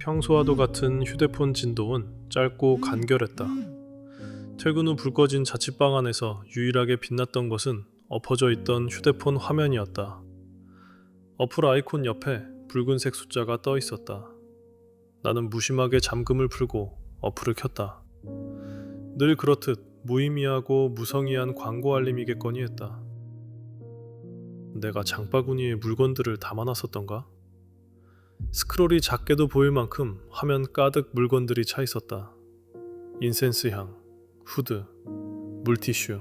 평소와도 같은 휴대폰 진동은 짧고 간결했다. 퇴근 후 불 꺼진 자취방 안에서 유일하게 빛났던 것은 엎어져 있던 휴대폰 화면이었다. 어플 아이콘 옆에 붉은색 숫자가 떠 있었다. 나는 무심하게 잠금을 풀고 어플을 켰다. 늘 그렇듯 무의미하고 무성의한 광고 알림이겠거니 했다. 내가 장바구니에 물건들을 담아놨었던가? 스크롤이 작게도 보일 만큼 화면 가득 물건들이 차 있었다. 인센스 향, 후드, 물티슈,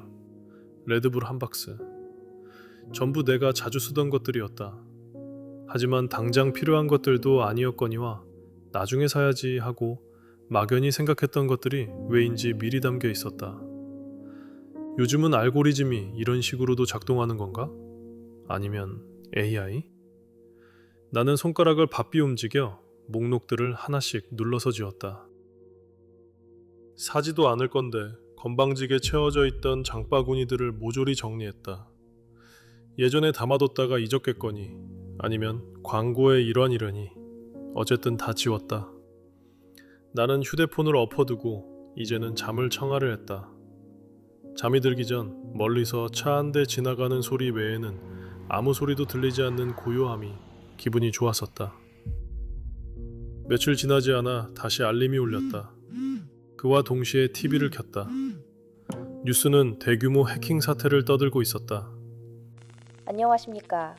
레드불 한 박스. 전부 내가 자주 쓰던 것들이었다. 하지만 당장 필요한 것들도 아니었거니와 나중에 사야지 하고 막연히 생각했던 것들이 왜인지 미리 담겨 있었다. 요즘은 알고리즘이 이런 식으로도 작동하는 건가? 아니면 AI? 나는 손가락을 바삐 움직여 목록들을 하나씩 눌러서 지웠다. 사지도 않을 건데 건방지게 채워져 있던 장바구니들을 모조리 정리했다. 예전에 담아뒀다가 잊었겠거니 아니면 광고의 일환이려니 어쨌든 다 지웠다. 나는 휴대폰을 엎어두고 이제는 잠을 청하려 했다. 잠이 들기 전 멀리서 차 한 대 지나가는 소리 외에는 아무 소리도 들리지 않는 고요함이 기분이 좋았었다. 며칠 지나지 않아 다시 알림이 울렸다. 그와 동시에 TV를 켰다. 뉴스는 대규모 해킹 사태를 떠들고 있었다. 안녕하십니까.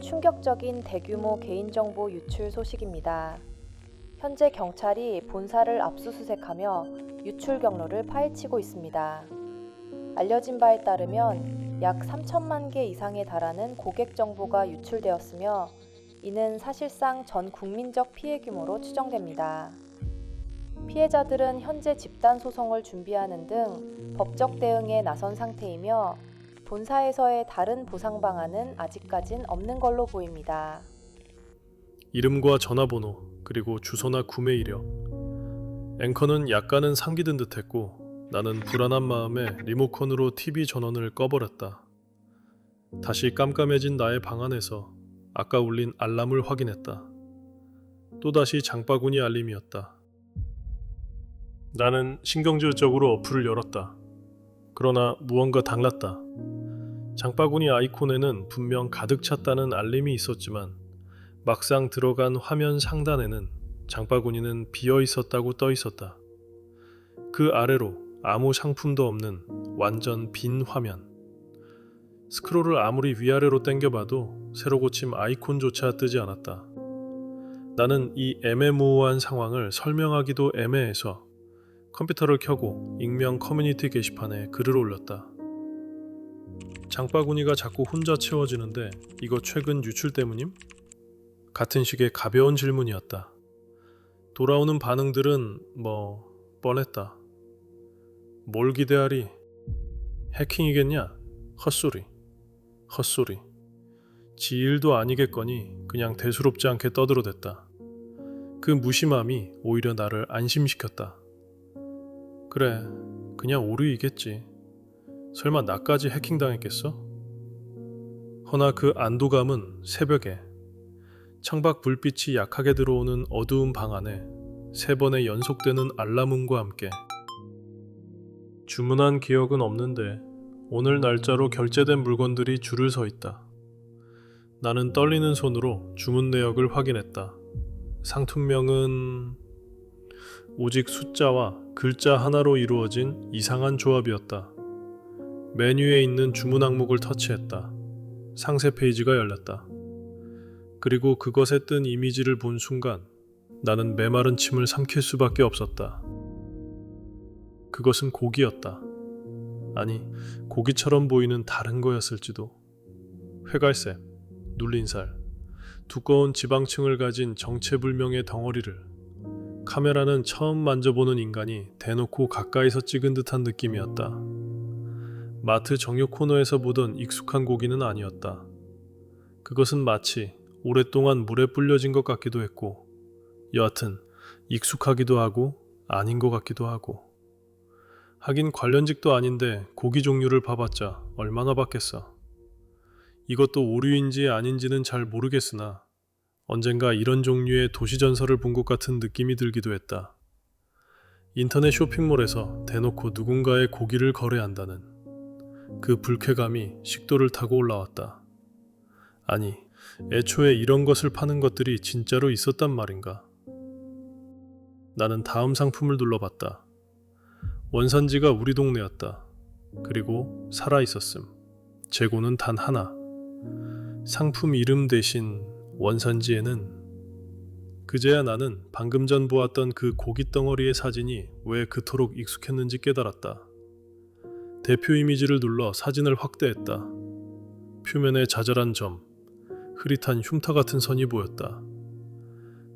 충격적인 대규모 개인정보 유출 소식입니다. 현재 경찰이 본사를 압수수색하며 유출 경로를 파헤치고 있습니다. 알려진 바에 따르면 약 3천만 개 이상에 달하는 고객 정보가 유출되었으며 이는 사실상 전 국민적 피해 규모로 추정됩니다. 피해자들은 현재 집단 소송을 준비하는 등 법적 대응에 나선 상태이며 본사에서의 다른 보상 방안은 아직까진 없는 걸로 보입니다. 이름과 전화번호 그리고 주소나 구매 이력. 앵커는 약간은 상기된 듯했고 나는 불안한 마음에 리모컨으로 TV 전원을 꺼버렸다. 다시 깜깜해진 나의 방 안에서 아까 울린 알람을 확인했다. 또다시 장바구니 알림이었다. 나는 신경질적으로 어플을 열었다. 그러나 무언가 달랐다. 장바구니 아이콘에는 분명 가득 찼다는 알림이 있었지만 막상 들어간 화면 상단에는 장바구니는 비어 있었다고 떠 있었다. 그 아래로 아무 상품도 없는 완전 빈 화면. 스크롤을 아무리 위아래로 당겨봐도 새로 고침 아이콘조차 뜨지 않았다. 나는 이 애매모호한 상황을 설명하기도 애매해서 컴퓨터를 켜고 익명 커뮤니티 게시판에 글을 올렸다. 장바구니가 자꾸 혼자 채워지는데 이거 최근 유출 때문임? 같은 식의 가벼운 질문이었다. 돌아오는 반응들은 뭐 뻔했다. 뭘 기대하리? 해킹이겠냐? 헛소리. 헛소리. 지 일도 아니겠거니 그냥 대수롭지 않게 떠들어댔다. 그 무심함이 오히려 나를 안심시켰다. 그래, 그냥 오류이겠지. 설마 나까지 해킹당했겠어? 허나 그 안도감은 새벽에 창밖 불빛이 약하게 들어오는 어두운 방 안에 세 번의 연속되는 알람음과 함께 주문한 기억은 없는데 오늘 날짜로 결제된 물건들이 줄을 서 있다. 나는 떨리는 손으로 주문 내역을 확인했다. 상품명은 오직 숫자와 글자 하나로 이루어진 이상한 조합이었다. 메뉴에 있는 주문 항목을 터치했다. 상세 페이지가 열렸다. 그리고 그것에 뜬 이미지를 본 순간 나는 메마른 침을 삼킬 수밖에 없었다. 그것은 고기였다. 아니, 고기처럼 보이는 다른 거였을지도. 회갈색, 눌린 살, 두꺼운 지방층을 가진 정체불명의 덩어리를 카메라는 처음 만져보는 인간이 대놓고 가까이서 찍은 듯한 느낌이었다. 마트 정육 코너에서 보던 익숙한 고기는 아니었다. 그것은 마치 오랫동안 물에 불려진 것 같기도 했고, 여하튼 익숙하기도 하고 아닌 것 같기도 하고. 하긴 관련직도 아닌데 고기 종류를 봐봤자 얼마나 봤겠어. 이것도 오류인지 아닌지는 잘 모르겠으나 언젠가 이런 종류의 도시 전설을 본 것 같은 느낌이 들기도 했다. 인터넷 쇼핑몰에서 대놓고 누군가의 고기를 거래한다는 그 불쾌감이 식도를 타고 올라왔다. 아니, 애초에 이런 것을 파는 것들이 진짜로 있었단 말인가? 나는 다음 상품을 눌러봤다. 원산지가 우리 동네였다. 그리고 살아 있었음. 재고는 단 하나. 상품 이름 대신 원산지에는 그제야 나는 방금 전 보았던 그 고기 덩어리의 사진이 왜 그토록 익숙했는지 깨달았다. 대표 이미지를 눌러 사진을 확대했다. 표면에 자잘한 점, 흐릿한 흉터 같은 선이 보였다.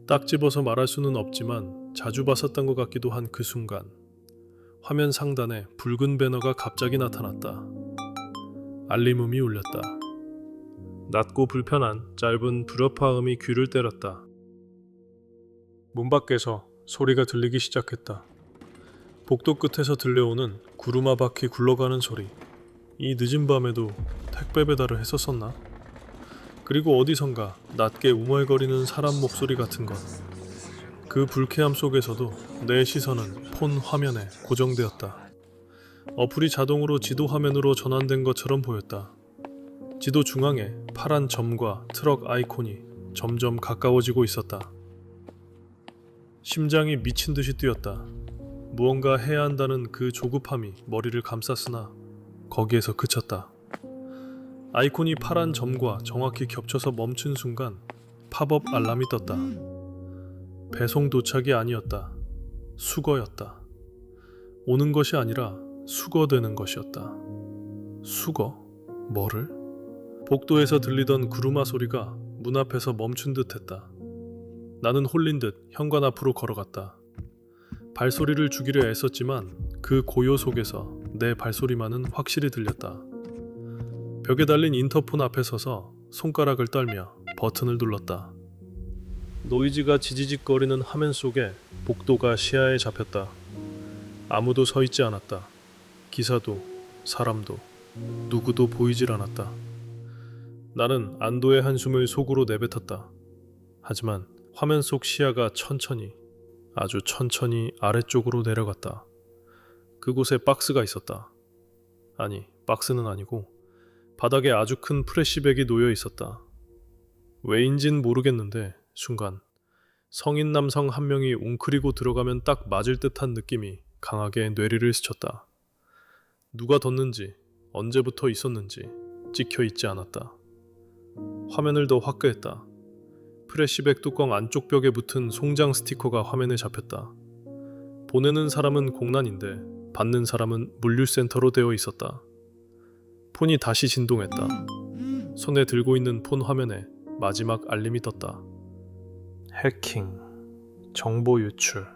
딱 집어서 말할 수는 없지만 자주 봤었던 것 같기도 한 그 순간 화면 상단에 붉은 배너가 갑자기 나타났다. 알림음이 울렸다. 낮고 불편한 짧은 불협화음이 귀를 때렸다. 문 밖에서 소리가 들리기 시작했다. 복도 끝에서 들려오는 구루마 바퀴 굴러가는 소리. 이 늦은 밤에도 택배 배달을 했었었나? 그리고 어디선가 낮게 웅얼거리는 사람 목소리 같은 것. 그 불쾌함 속에서도 내 시선은 폰 화면에 고정되었다. 어플이 자동으로 지도 화면으로 전환된 것처럼 보였다. 지도 중앙에 파란 점과 트럭 아이콘이 점점 가까워지고 있었다. 심장이 미친 듯이 뛰었다. 무언가 해야 한다는 그 조급함이 머리를 감쌌으나 거기에서 그쳤다. 아이콘이 파란 점과 정확히 겹쳐서 멈춘 순간 팝업 알람이 떴다. 배송 도착이 아니었다. 수거였다. 오는 것이 아니라 수거되는 것이었다. 수거? 뭐를? 복도에서 들리던 구루마 소리가 문 앞에서 멈춘 듯 했다. 나는 홀린 듯 현관 앞으로 걸어갔다. 발소리를 주기려 애썼지만 그 고요 속에서 내 발소리만은 확실히 들렸다. 벽에 달린 인터폰 앞에 서서 손가락을 떨며 버튼을 눌렀다. 노이즈가 지지직거리는 화면 속에 복도가 시야에 잡혔다. 아무도 서 있지 않았다. 기사도 사람도 누구도 보이질 않았다. 나는 안도의 한숨을 속으로 내뱉었다. 하지만 화면 속 시야가 천천히 아주 천천히 아래쪽으로 내려갔다. 그곳에 박스가 있었다. 아니, 박스는 아니고 바닥에 아주 큰 프레시백이 놓여 있었다. 왜인진 모르겠는데 순간 성인 남성 한 명이 웅크리고 들어가면 딱 맞을 듯한 느낌이 강하게 뇌리를 스쳤다. 누가 뒀는지 언제부터 있었는지 찍혀 있지 않았다. 화면을 더 화끈했다. 프레시백 뚜껑 안쪽 벽에 붙은 송장 스티커가 화면에 잡혔다. 보내는 사람은 공란인데 받는 사람은 물류센터로 되어 있었다. 폰이 다시 진동했다. 손에 들고 있는 폰 화면에 마지막 알림이 떴다. 해킹, 정보 유출.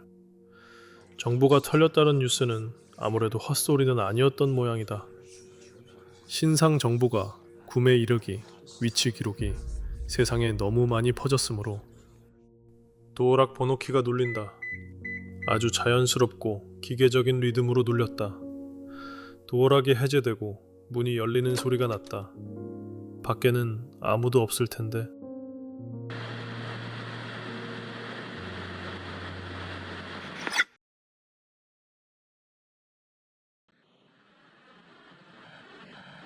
정보가 털렸다는 뉴스는 아무래도 헛소리는 아니었던 모양이다. 신상 정보가 구매 이력이, 위치 기록이 세상에 너무 많이 퍼졌으므로 도어락 번호키가 눌린다. 아주 자연스럽고 기계적인 리듬으로 눌렸다. 도어락이 해제되고 문이 열리는 소리가 났다. 밖에는 아무도 없을 텐데.